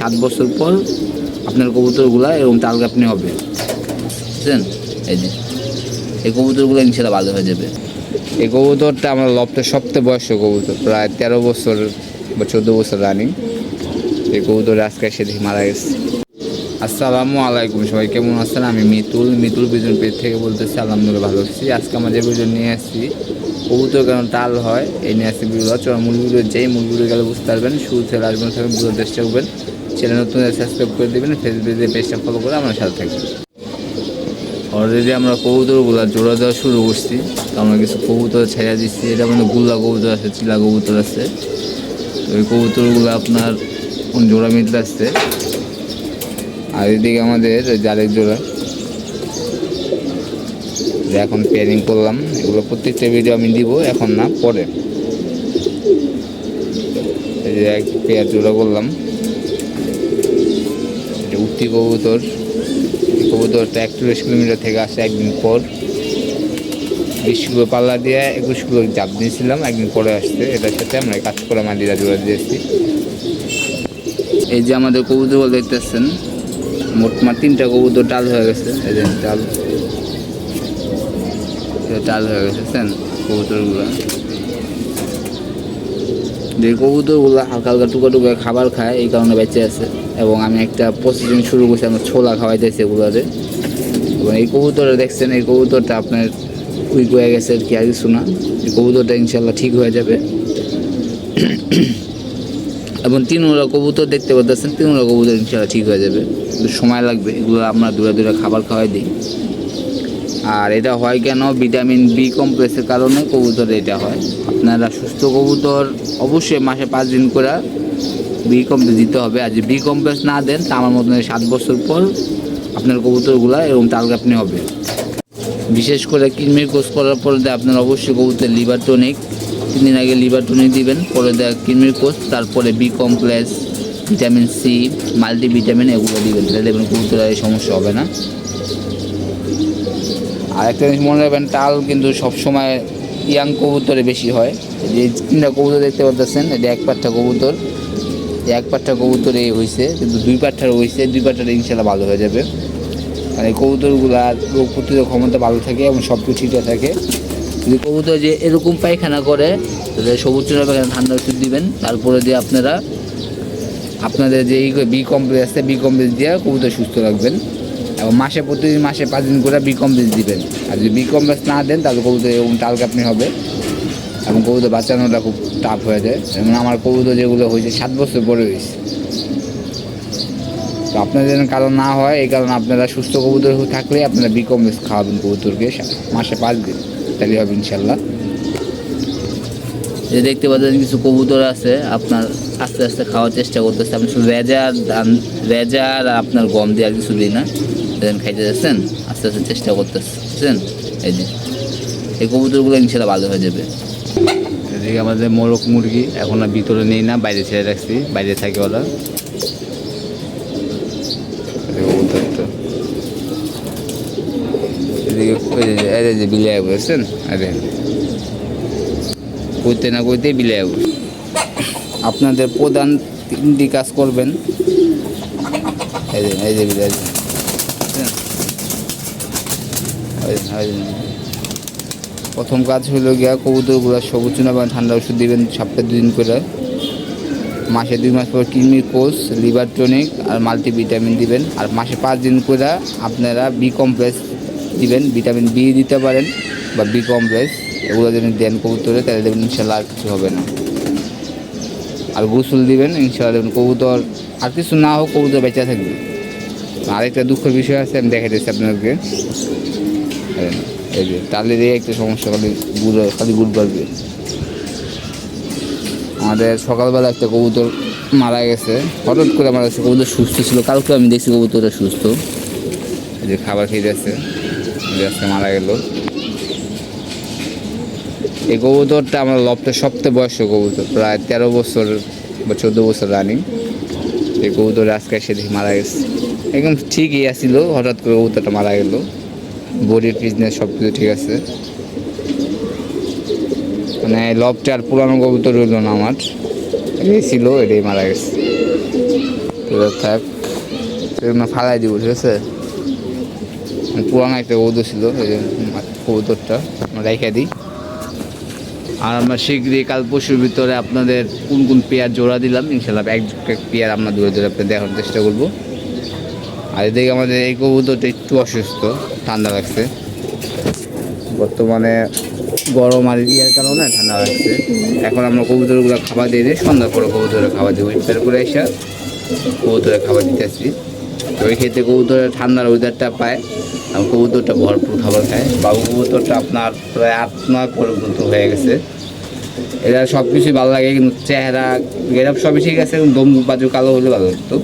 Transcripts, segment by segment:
সাত বছর পর আপনার কবুতরগুলা এরকম তালগাপনি হবে। বুঝছেন? এই যে, এই কবুতরগুলো ইনশাল্লাহ ভালো হয়ে যাবে। এই কবুতরটা আমার লপ্তের সবচেয়ে বয়স্ক কবুতর, প্রায় তেরো বছর বা চোদ্দ বছর রানিং। এই কবুতর আজকে এসে দেখি মারা গেছে। আসসালামু আলাইকুম সবাই, কেমন আছেন? আমি মিতুল। মিতুল বিজন পেট থেকে বলতেছি, আলহামদুলিল্লাহ ভালো আছি। আজকে আমার যে বিজন নিয়ে আসছি, কবুতর কেন তাল হয়, এই নিয়ে আসছি ভিডিও চলো মূল ভিডিও যেই ভিডিও গেলে বুঝতে পারবেন, শুরু থেকে আসবেন থাকবেন বুঝার চেষ্টা করবেন চ্যানেল নতুন সাবস্ক্রাইব করে দেবেন ফেসবুকে পেজটা ফলো করে আমার সাথে থাকবেন অলরেডি আমরা কবুতরগুলো জোড়া দেওয়া শুরু করছি। তো আমরা কিছু কবুতর ছেড়ে দিচ্ছি এটা মানে গুল্লা কবুতর আছে, চিলা কবুতর আছে। তো ওই কবুতরগুলো আপনার কোন জোড়া মিলতে আসছে? আর এদিকে আমাদের আরেক জোড়া। এখন পেয়ারিং করলাম, এগুলো প্রত্যেকটা ভিডিও আমি দিব, এখন না, পরে। এই যে এক পেয়ার জোড়া করলাম। উত্তি কবুতর। কবুতরটা একচল্লিশ কিলোমিটার থেকে আসে একদিন পর। বিশ কিলো পাল্লা দিয়ে একুশ কিলো জাপ দিয়েছিলাম, একদিন পরে আসতে এটার সাথে আমরা কাজ করা মাদিরা জোড়া দিয়েছি। এই যে আমাদের কবুতর দেখতেছেন মোটমাট তিনটা কবুতর ডাল হয়ে গেছে। এই যে ডাল। টাল হয়ে গেছে কবুতরগুলো। যে কবুতরগুলো হালকা হালকা টুকা টুকা খাবার খায়, এই কারণে বেঁচে আছে। এবং আমি একটা প্রসেসিং শুরু করছি, আমার ছোলা খাওয়াইতেছি এগুলোরে এবং এই কবুতরটা দেখছেন, এই কবুতরটা আপনার উইক হয়ে গেছে আর কি, আর কিছু না। এই কবুতরটা ইনশাল্লাহ ঠিক হয়ে যাবে। এবং তিনওরা কবুতর দেখতে পাচ্ছেন তিনওরা কবুতর ইনশাল্লাহ ঠিক হয়ে যাবে। সময় লাগবে, এগুলো আমরা দূরে দূরে খাবার খাওয়াই দিই। আর এটা হয় কেন? ভিটামিন বি কমপ্লেক্সের কারণে কবুতর এটা হয়। আপনারা সুস্থ কবুতর অবশ্যই মাসে পাঁচ দিন করে বি কমপ্লেক্স দিতে হবে। আর যদি বি কমপ্লেক্স না দেন, তা আমার মতন সাত বছর পর আপনার কবুতরগুলো এরকম তালগাপনি হবে। বিশেষ করে কিডনির কোর্স করার পরে আপনার অবশ্যই কবুতর লিভার টনিক তিন দিন আগে লিভার টনিক দিবেন, পরে দেয় কিডনির কোর্স তারপরে B complex vitamin C multivitamin এগুলো দিবেন। তাহলে দেখবেন কবুতরের এই সমস্যা হবে না। আর একটা জিনিস মনে রাখবেন টাল কিন্তু সবসময় ইয়াং কবুতরে বেশি হয়। যে তিনটা কবুতর দেখতে পাচ্ছেন এটা এক পাট্টা কবুতর। এক পাট্টা কবুতর এই হয়েছে কিন্তু দুই পাট্টার হয়েছে দুই পাট্টার ইনশাল্লাহ ভালো হয়ে যাবে। এই কবুতরগুলার রোগ প্রতিরোধ ক্ষমতা ভালো থাকে এবং সব কিছু ঠিকঠাক থাকে। যদি কবুতর যে এরকম পায়খানা করে, তাহলে সবুজ চুনা পায়খানা ঠান্ডা ওষুধ দিবেন। তারপরে দিয়ে আপনারা, আপনাদের যে বি কমপ্লেক্স আছে বি কমপ্লেক্স দিয়ে কবুতর সুস্থ রাখবেন। মাসে প্রতিদিন মাসে পাঁচ দিন করে বি কমপ্লেক্স দিবেন। আর যদি বি কমপ্লেক্স না দেন, তাহলে কবুতর এরকম টাল কাপনি হবে। এবং কবুতর বাঁচানোটা খুব টাফ হয়ে যায়। যেমন আমার কবুতর যেগুলো হয়েছে, সাত বছর পরে হয়েছে। তো আপনার যেন কারণ না হয়, এই কারণে আপনারা সুস্থ কবুতর থাকলে আপনারা বি কমপ্লেক্স খাওয়াবেন কবুতরকে মাসে পাঁচ দিন। তাহলে হবে ইনশাল্লাহ। যে দেখতে পাচ্ছেন কিছু কবুতর আছে, আপনার আস্তে আস্তে খাওয়ার চেষ্টা করতেছে। আপনি শুধু ধান রেজার আর আপনার গম দিয়ে আর কিছু দিই না। দেখেন খাইতে যাচ্ছেন আস্তে আস্তে চেষ্টা করতেছে বুঝছেন এই যে। এই কবুতরগুলো ইনশাল্লাহ ভালো হয়ে যাবে। এদিকে আমাদের মোরগ মুরগি, এখন আর ভিতরে নেই না, বাইরে ছেড়ে রাখছি, বাইরে থাকে ওরা। আরে কইতে না আপনাদের প্রধান তিনটি কাজ করবেন। এই যে এই যে বিলে প্রথম কাজ হলো গিয়া কবুতরগুলো সবুজ বা ঠান্ডা ওষুধ দিবেন সপ্তাহে দুদিন করে। মাসে দুই মাস পর কিডনি কোর্স লিভার টনিক আর মাল্টিভিটামিন দিবেন। আর মাসে পাঁচ দিন করে আপনারা বি কমপ্লেক্স দিবেন। ভিটামিন বি দিতে পারেন বা বি কমপ্লেক্স এগুলো যদি দেন কবুতরে, তাহলে দেখবেন ইনশাল্লাহ আর কিছু হবে না। আর গোসল দিবেন, ইনশাল্লাহ দেখবেন কবুতর আর কিছু না হোক কবুতর বেঁচে থাকবে। আরেকটা দুঃখের বিষয় আছে আমি দেখা দিচ্ছি আপনাদেরকে। এই যে, এই যে তালের এই একটা সমস্যা খালি গুড় খালি গুড় পারবে আমাদের সকালবেলা একটা কবুতর মারা গেছে। হঠাৎ করে মারা গেছে কবুতর সুস্থ ছিল। কালকে আমি দেখছি কবুতরটা সুস্থ। এই যে খাবার খেয়ে যাচ্ছে। আজকে মারা গেল। এই কবুতরটা আমার লপ্তের সবচেয়ে বয়স্ক কবুতর। প্রায় তেরো বছর বা চোদ্দ বছর রানিং। এই কবুতর আজকে এসে দেখি মারা গেছে। একদম ঠিকই আসছিল হঠাৎ করে কবুতরটা মারা গেল। বডির ফিটনেস সব কিছু ঠিক আছে। মানে লবটা আর পুরানো কবুতর রইল না আমার। এটাই ছিল, এটাই মারা গেছে। তো ফালাই দিব, ঠিক আছে? পুরানো একটা কবুতর ছিল কবুতরটা রেখে দিই। আর আমরা শীঘ্রই কাল পরশুর ভিতরে আপনাদের কোন কোন পেয়ার জোড়া দিলাম ইনশাল্লাহ এক পেয়ার আমরা দূরে দূরে আপনাদের দেখার চেষ্টা করব। আর এদিকে আমাদের এই কবুতরটা একটু অসুস্থ, ঠান্ডা লাগছে। বর্তমানে গরম আর ইয়ার কারণে ঠান্ডা লাগছে। এখন আমরা কবুতরগুলো খাবার দিয়ে দিই, সন্ধ্যার পরে কবুতরে খাবার দেবো। ইফতার করে এসে কবুতরে খাবার দিতে দিতেছি তো ওই ক্ষেত্রে কবুতরের ঠান্ডার ওয়েদারটা পায়, আর কবুতরটা ভরপুর খাবার খায়। বাবু কবুতরটা আপনার প্রায় আট, নয় পর্যন্ত হয়ে গেছে। এরা সব কিছুই ভালো লাগে, কিন্তু চেহারা এরা সবই ঠিক আছে দম বাজু কালো হলে ভালো হতো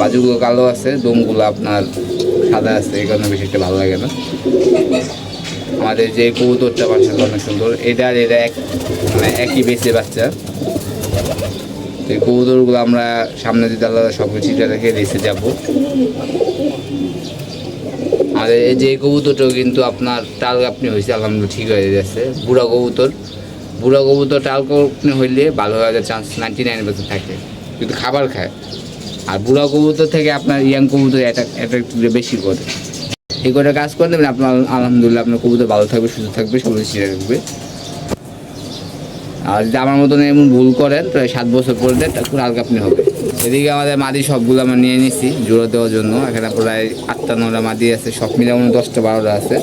বাজুগুলো কালো আছে, দমগুলো আপনার সাদা আছে, এই কারণে বেশি একটা ভালো লাগে না। আমাদের যে কবুতরটা মাসাল্লাহ অনেক সুন্দর, এটা আর এটা এক মানে একই বেঁচে বাচ্চা। তো এই কবুতরগুলো আমরা সামনে দিতে আলাদা সব কিছুটা রেখে রেসে যাব। আর এই যে কবুতরটাও কিন্তু আপনার টাল আপনি হয়েছে, আলহামদুলিল্লাহ ঠিক হয়ে যাচ্ছে বুড়া কবুতর বুড়া কবুতর টাল আপনি হইলে ভালো হয়ে যাওয়ার চান্স নাইনটি নাইন থাকে। কিন্তু খাবার খায়। আর বুড়া কবুতর থেকে আপনার ইয়াং কবুতর অ্যাট্রাক্ট বেশি করে। এই কটা কাজ করে দেবেন আপনার আলহামদুলিল্লাহ আপনার কবুতর ভালো থাকবে, সুস্থ থাকবে সব ঠিক থাকবে। আর যদি আমার মতন এমন ভুল করেন এই সাত বছর পরে দেন একটু হালকা আপনি হবে। এদিকে আমাদের মাদি সবগুলো আমরা নিয়ে নিছি, জোড়া দেওয়ার জন্য। এখানে প্রায় আটটা নটা মাদি আছে, সব মিলে হয় দশটা, বারোটা আছে।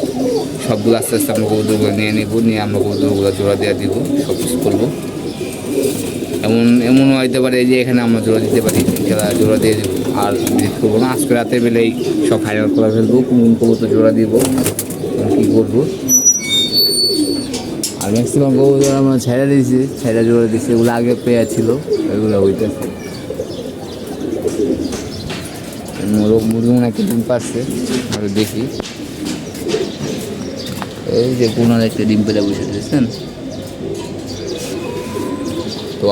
সবগুলো আস্তে আস্তে আমরা কবুতরগুলো নিয়ে নিব, নিয়ে আমরা কবুতরগুলো জোড়া দেওয়া দিব সব কিছু করব। এমন, এমনও হইতে পারে যে এখানে আমরা জোড়া দিতে পারি। খেলা জোড়া দিয়ে আর ভিজিট করব না, আজকে রাতে বেলেই সব ফাইনাল করে ফেলব কোন কবুতর জোড়া দিব। কী করব? আর ম্যাক্সিমাম কবুতর আমরা ছেড়ে দিয়েছি, ছেড়ে জোড়া দিয়েছি, এগুলো আগে পেয়ে ছিল, এগুলো হইতেছে। মোরগ মুরগি মনে একটা ডিম পারছে আমরা দেখি। এই যে কোনার একটা ডিম পেলে বসে দিয়েছেন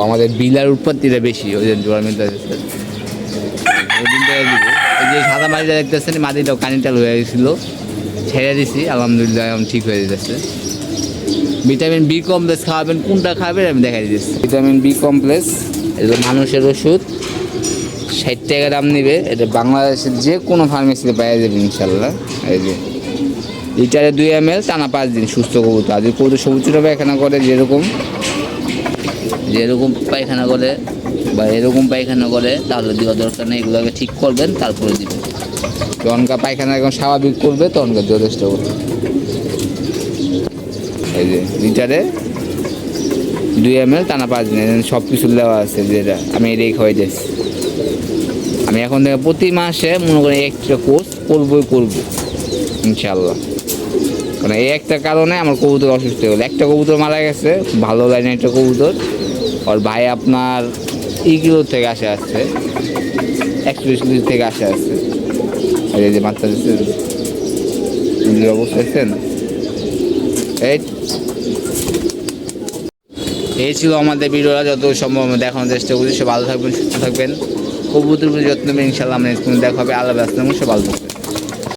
আমাদের বিলার উৎপত্তিটা বেশি ওই জন্য ওই এই যে সাদা মাটিটা দেখতেছেন মাটিটাও কানিটাল হয়ে গেছিল। ছেড়ে দিছি আলহামদুলিল্লাহ এখন ঠিক হয়ে যাচ্ছে ভিটামিন বি কমপ্লেক্স খাওয়াবেন কোনটা খাবেন আমি দেখাই দিচ্ছি ভিটামিন বি কমপ্লেক্স। এটা মানুষের ওষুধ। ষাট টাকা দাম নেবে এটা বাংলাদেশের যে কোনো ফার্মেসিতে পাওয়া যাবে ইনশাল্লাহ এই যে লিটারে দুই এম এল টানা পাঁচ দিন সুস্থ কবুতর। আর যদি কবুতর সবুজটা পায়খানা করে যেরকম। যেরকম পায়খানা করে বা এরকম পায়খানা করে, তাহলে দেওয়া দরকার নেই। এগুলোকে ঠিক করবেন, তারপরে দিবেন। তখনকার পায়খানা এখন স্বাভাবিক করবে, তখনকার যথেষ্ট করবে। এই যে লিটারে দুই এম এল, টানা পাঁচ দিন। সব কিছু দেওয়া আছে যেটা আমি এটাই খাওয়াই যাচ্ছি। আমি এখন থেকে প্রতি মাসে মনে করি একটা কোর্স করবই করব ইনশাল্লাহ কারণ এই একটা কারণে আমার কবুতর অসুস্থ হয়ে গেলো। একটা কবুতর মারা গেছে, ভালো লাইনে একটা কবুতর। আর ভাই আপনার ইগুলো থেকে আসে আসছে। একশো এক্সপ্রেস থেকে আসে আসছে। এই যে মাত্রা অবস্থা এই। এই ছিল আমাদের ভিডিওটা যত সম্ভব দেখানোর চেষ্টা করছি। সে ভালো থাকবেন, সুস্থ থাকবেন। কবুতর যত্ন নেবেন ইনশাল্লাহ আমরা দেখা হবে। আল্লাহ ব্যস্ত সে ভালো থাকবেন।